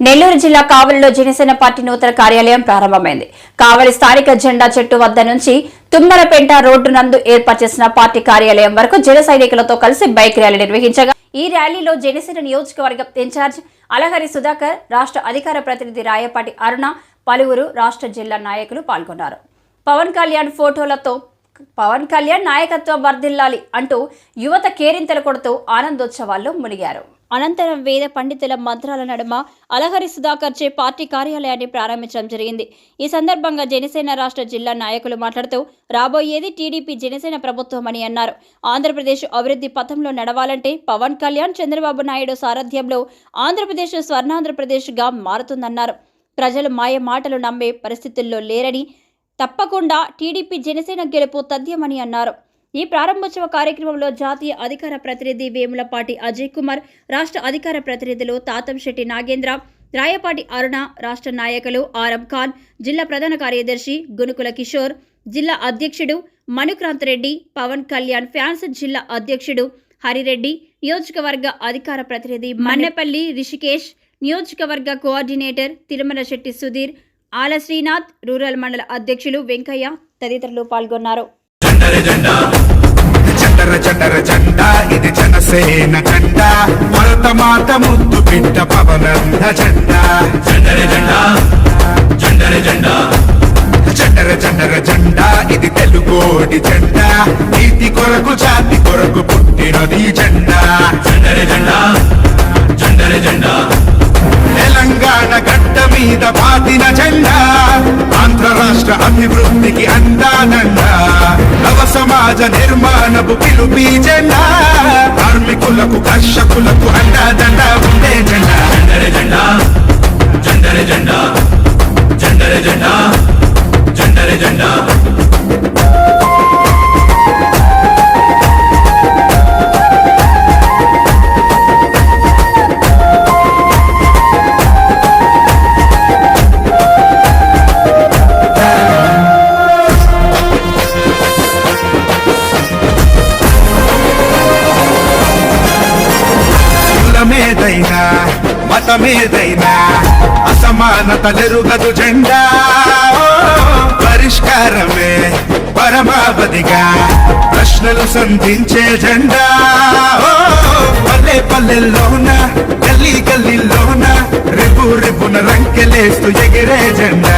Nellore జిల్లా కావలిలో Janasena party నూతన కార్యాలయం ప్రారంభమైంది. కావలి స్థానిక జెండా చెట్టు వద్ద నుంచి తుమ్మలపేంట రోడ్డు నందు ఏర్పాటు చేసిన పార్టీ కార్యాలయం వరకు జన సైనికులతో కలిసి బైక్ ర్యాలీ నిర్వహించగా ఈ ర్యాలీలో జనసేన నియోజకవర్గం ఇన్ఛార్జ్ అలహరి సుధాకర్ రాష్ట్ర అధికార ప్రతినిధి రాయపాటి అరుణ పలువురు రాష్ట్ర జిల్లా నాయకులు పాల్గొన్నారు. పవన్ కళ్యాణ్ ఫోటోలతో పవన్ కళ్యాణ్ నాయకత్వం వర్ధిల్లాలి అంటూ యువత కేరింతలు కొడుతూ ఆనందోత్సవాల్లో మునిగారు. అనంతరం వేద పండితుల మంత్రాల నడుమ అలహరి సుధాకర్ చే పార్టీ కార్యాలయాన్ని ప్రారంభించడం జరిగింది. ఈ సందర్భంగా జనసేన రాష్ట్ర జిల్లా నాయకులు మాట్లాడుతూ రాబోయేది టీడీపీ జనసేన ప్రభుత్వం అని అన్నారు. ఆంధ్రప్రదేశ్ అభివృద్ధి పథంలో నడవాలంటే పవన్ కళ్యాణ్ చంద్రబాబు నాయుడు సారథ్యంలో ఆంధ్రప్రదేశ్ స్వర్ణాంధ్రప్రదేశ్గా మారుతుందన్నారు. ప్రజలు మాయ మాటలు నమ్మే పరిస్థితుల్లో లేరని తప్పకుండా టీడీపీ జనసేన గెలుపు తథ్యమని అన్నారు. ఈ ప్రారంభోత్సవ కార్యక్రమంలో జాతీయ అధికార ప్రతినిధి వేములపాటి అజయ్ కుమార్ రాష్ట్ర అధికార ప్రతినిధులు తాతంశెట్టి నాగేంద్ర రాయపాటి అరుణ రాష్ట్ర నాయకులు ఆరం ఖాన్ జిల్లా ప్రధాన కార్యదర్శి గునుకుల కిషోర్ జిల్లా అధ్యక్షుడు మణుక్రాంత్ రెడ్డి పవన్ కళ్యాణ్ ఫ్యాన్స్ జిల్లా అధ్యక్షుడు హరిరెడ్డి నియోజకవర్గ అధికార ప్రతినిధి మన్నెపల్లి రిషికేష్ నియోజకవర్గ కోఆర్డినేటర్ తిరుమల శెట్టి సుధీర్ ఆల శ్రీనాథ్ రూరల్ మండల అధ్యక్షులు వెంకయ్య తదితరులు పాల్గొన్నారు. చండర చండర జెండా ఇది జనసేన జెండా భరత మాత ముద్దు బిడ్డ పవనంద జెండా జెండా నిర్మాణపు పిలుపి జెండా. కార్మికులకు కర్షకులకు అండాదండ ఉండే జెండా. జెండర జెండా. జెండర జెండా. మతమేదైనా అసమానతలెరుగదు జెండా. పరిష్కారమే పరమావధిగా ప్రశ్నలు సంధించే జెండా. పల్లె పల్లెల్లోన గల్లీ గల్లీలోన రిపు రిపున రంకెలేస్తూ ఎగిరే జెండా.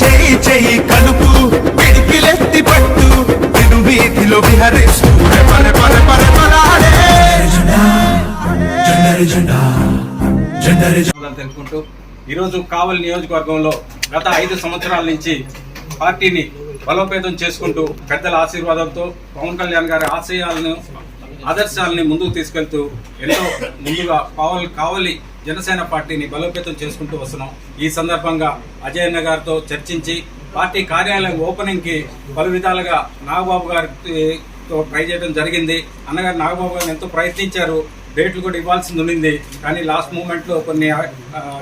చేయి చేయి కలుపు పిడిపిలెత్తి పట్టు విను వీధిలో విహరిస్తూ. పర పర పర పరాడే జెండా. తెలుపుకుంటూ ఈరోజు కావలి నియోజకవర్గంలో గత ఐదు సంవత్సరాల నుంచి పార్టీని బలోపేతం చేసుకుంటూ పెద్దల ఆశీర్వాదంతో పవన్ కళ్యాణ్ గారి ఆశయాలను ఆదర్శాలని ముందుకు తీసుకెళ్తూ ఎంతో ముందుగా కావలి కావలి జనసేన పార్టీని బలోపేతం చేసుకుంటూ వస్తున్నాం. ఈ సందర్భంగా అజయ్ అన్న గారితో చర్చించి పార్టీ కార్యాలయం ఓపెనింగ్కి పలు విధాలుగా నాగబాబు గారితో ట్రై చేయడం జరిగింది. అన్నగారు నాగబాబు గారిని ఎంతో ప్రయత్నించారు. డేట్లు కూడా ఇవ్వాల్సింది ఉండింది. కానీ లాస్ట్ మూమెంట్లో కొన్ని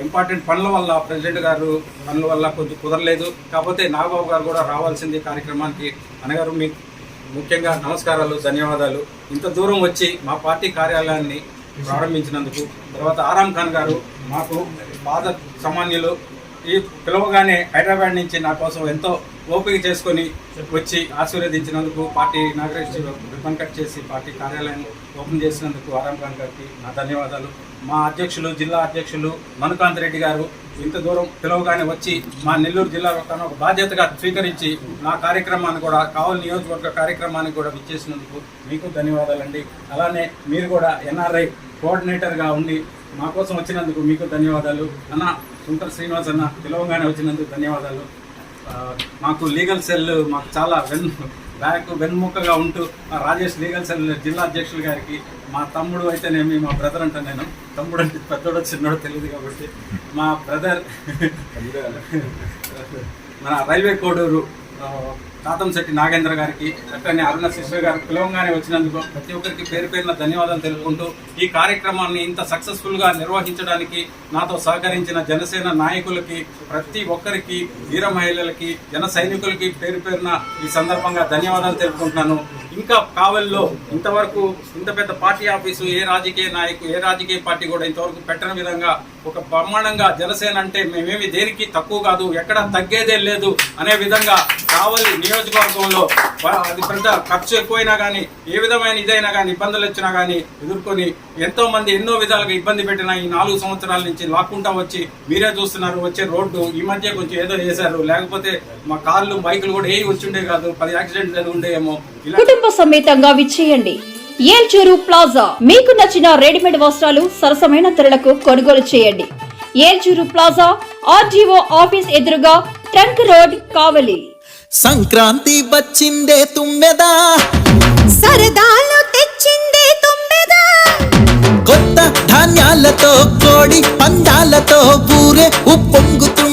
ఇంపార్టెంట్ పనుల వల్ల ప్రెసిడెంట్ గారు పనుల వల్ల కొంచెం కుదరలేదు. కాకపోతే నాగబాబు గారు కూడా రావాల్సింది కార్యక్రమానికి అన్నగారు మీకు ముఖ్యంగా నమస్కారాలు ధన్యవాదాలు. ఇంత దూరం వచ్చి మా పార్టీ కార్యాలయాన్ని ప్రారంభించినందుకు తర్వాత ఆరామ్ ఖాన్ గారు మాకు పాద సామాన్యులు ఈ పిలవగానే హైదరాబాద్ నుంచి నా కోసం ఎంతో ఓపిక చేసుకొని వచ్చి ఆశీర్వదించినందుకు పార్టీ ఇనాగ్రేషన్ రిబన్ కట్ చేసి పార్టీ కార్యాలయం ఓపెన్ చేసినందుకు ఆరాం ఖాన్ గారికి నా ధన్యవాదాలు. మా అధ్యక్షులు జిల్లా అధ్యక్షులు మనుకాంత్ రెడ్డి గారు ఇంత దూరం పిలవగానే వచ్చి మా నెల్లూరు జిల్లాలో తన ఒక బాధ్యతగా స్వీకరించి నా కార్యక్రమాన్ని కూడా కావలి నియోజకవర్గ కార్యక్రమానికి కూడా విచ్చేసినందుకు మీకు ధన్యవాదాలండి. అలానే మీరు కూడా ఎన్ఆర్ఐ కోఆర్డినేటర్గా ఉండి మా కోసం వచ్చినందుకు మీకు ధన్యవాదాలు. అన్న సుంకర్ శ్రీనివాస్ అన్న పిలవగానే వచ్చినందుకు ధన్యవాదాలు. మాకు లీగల్ సెల్ మాకు చాలా వెన్ బ్యాక్ వెన్ముకగా ఉంటూ మా రాజేష్ లీగల్ సెల్ జిల్లా అధ్యక్షులు గారికి మా తమ్ముడు అయితేనేమి మా బ్రదర్ అంటాను నేను. తమ్ముడు అంటే పెద్దోడో చిన్నోడో తెలియదు కాబట్టి మా బ్రదర్ మన రైల్వే కోడూరు తాతంశెట్టి నాగేంద్ర గారికి అట్లనే అరుణ సిస్టర్ గారు పిలవంగానే వచ్చినందుకు ప్రతి ఒక్కరికి పేరు పేరున ధన్యవాదాలు తెలుపుకుంటూ ఈ కార్యక్రమాన్ని ఇంత సక్సెస్ఫుల్గా నిర్వహించడానికి నాతో సహకరించిన జనసేన నాయకులకి ప్రతి ఒక్కరికి వీర మహిళలకి జన సైనికులకి పేరు పేరున ఈ సందర్భంగా ధన్యవాదాలు తెలుపుకుంటున్నాను. ఇంకా కావలిలో ఇంతవరకు ఇంత పెద్ద పార్టీ ఆఫీసు ఏ రాజకీయ నాయకు ఏ రాజకీయ పార్టీ కూడా ఇంతవరకు పెట్టని విధంగా ఒక బ్రహ్మాండంగా జనసేన అంటే మేమేమి దేనికి తక్కువ కాదు ఎక్కడ తగ్గేదే లేదు అనే విధంగా కావలి నియోజకవర్గంలో అది పెద్ద ఖర్చు ఎక్కువైనా కానీ ఏ విధమైన ఇదైనా కానీ ఇబ్బందులు వచ్చినా కానీ ఎదుర్కొని ఎంతో మంది ఎన్నో విధాలుగా ఇబ్బంది పెట్టిన ఈ నాలుగు సంవత్సరాల నుంచి లాక్కుంటా వచ్చి మీరే చూస్తున్నారు వచ్చే రోడ్డు ఈ మధ్య కొంచెం ఏదో చేశారు. లేకపోతే మా కార్లు బైకులు కూడా ఏ వచ్చిండే కాదు పది యాక్సిడెంట్ జరిగి ఉండేమో కుటుంబ సమేతంగా విచ్చేయండి. ఏల్చూరు ప్లాజా. మీకు నచ్చిన రెడీమేడ్ వస్త్రాలు సరసమైన ధరలకు కొనుగోలు చేయండి. ఏల్చూరు ప్లాజా ఆర్జీఓ ఆఫీస్ ఎదురుగా ట్రంక్ రోడ్ కావలి. సంక్రాంతి వచ్చిందే తుమ్మెదా? సరదాలు తెచ్చిందే తుమ్మెదా? కొత్త ధాన్యాలతో కోడి పందాలతో ఊరే ఉప్పొంగుతుంటే